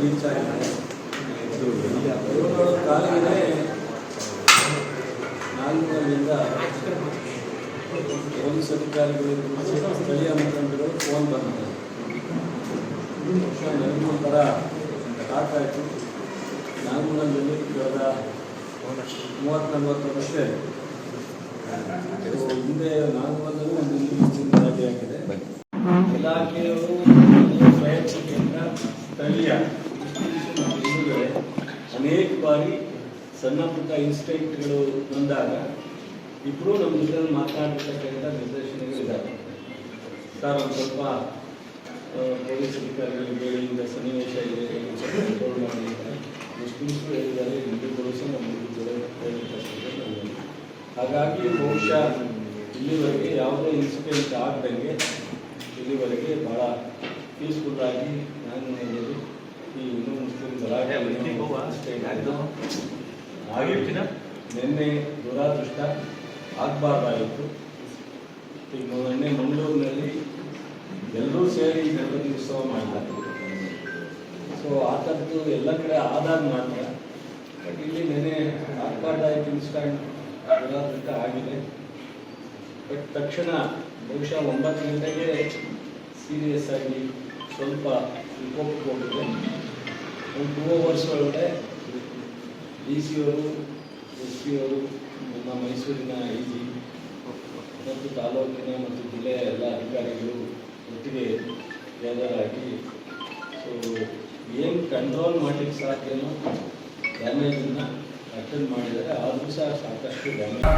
Reach ಆಗಿದೆ ಏಳ್ನೂರು ಕಾಲಿಗೆ ನಾಲ್ಕೂರಿಂದ ಸ್ಥಳೀಯ ಮುಖಂಡರು ಫೋನ್ ಬಂದಿದೆ ನನಗೂ ಒಂಥರ ಶಾಕ್ ಆಯಿತು ನಾಲ್ಕೂರಲ್ಲಿ ಇವಾಗ ನಲ್ವತ್ತು ವರ್ಷ ಹಿಂದೆ ನಾಲ್ಕೂರಲ್ಲೂ ಒಂದು ಅನೇಕ ಬಾರಿ ಸಣ್ಣ ಪುಟ್ಟ ಇನ್ಸಿಡೆಂಟ್ಗಳು ಬಂದಾಗ ಇಬ್ಬರು ನಮ್ಮ ಜೊತೆ ಮಾತನಾಡಿರ್ತಕ್ಕಂಥ ನಿರ್ದೇಶನಗಳಿದ್ದಾವೆ ಸರ್, ಒಂದು ಸ್ವಲ್ಪ ಪೊಲೀಸ್ ಅಧಿಕಾರಿಗಳಿಗೆ ಹೇಳಿದ ಸನ್ನಿವೇಶ ಇದೆ ಮುಸ್ಲಿಮ್ಸು ಹೇಳಿದ್ದಾರೆ ಹಿಂದೂಗಳು ಸಹ ನಮ್ಮ ಹಾಗಾಗಿ ಬಹುಶಃ ಇಲ್ಲಿವರೆಗೆ ಯಾವುದೇ ಇನ್ಸಿಡೆಂಟ್ ಆಗದಂಗೆ ಇಲ್ಲಿವರೆಗೆ ಭಾಳ ಪೀಸ್ಫುಲ್ ಆಗಿ ನಾನು ಈ ಹಿಂದೂ ಮುಸ್ಲಿಂ ಗಲಾಟೆ ಆಗಿರ್ತೀನ ನಿನ್ನೆ ದುರಾದೃಷ್ಟ ಆಗಬಾರ್ದಾಗಿತ್ತು. ಈಗ ಮೊನ್ನೆ ಮಂಗಳೂರಿನಲ್ಲಿ ಎಲ್ಲರೂ ಸೇರಿ ಗಣಪತಿ ಉತ್ಸವ ಮಾಡಲಾಗ್ತದೆ ಸೊ ಆ ಥರದ್ದು ಎಲ್ಲ ಕಡೆ ಆದಾಗ ಮಾತ್ರ. ಬಟ್ ಇಲ್ಲಿ ನೆನೆ ಆಗಬಾರ್ದಾಯ್ತು ಇನ್ಸ್ಟಂಟ್ ದುರಾದೃಷ್ಟ ಆಗಿದೆ. ಬಟ್ ತಕ್ಷಣ ಬಹುಶಃ ಒಂಬತ್ತು ಗಂಟೆಗೆ ಸೀರಿಯಸ್ ಆಗಿ ಸ್ವಲ್ಪ ವಿಕೋಪಕ್ಕೆ ಹೋಗಿದೆ ಒಂದು ಟೂ ಅವರ್ಸ್ ಒಳಗಡೆ ಡಿ ಸಿ ಅವರು ಎಸ್ ಪಿ ಅವರು ನಮ್ಮ ಮೈಸೂರಿನ ಐ ಜಿ ಮತ್ತು ತಾಲೂಕಿನ ಮತ್ತು ಜಿಲ್ಲೆಯ ಎಲ್ಲ ಅಧಿಕಾರಿಗಳು ಒಟ್ಟಿಗೆ ಆಗಿ ಸೊ ಏನು ಕಂಟ್ರೋಲ್ ಮಾಡಲಿಕ್ಕೆ ಸಾಧ್ಯನೋ ಡ್ಯಾಮೇಜನ್ನು ಅಟೆಂಡ್ ಮಾಡಿದರೆ ಆದರೂ ಸಹ ಸಾಕಷ್ಟು ಡ್ಯಾಮೇಜ್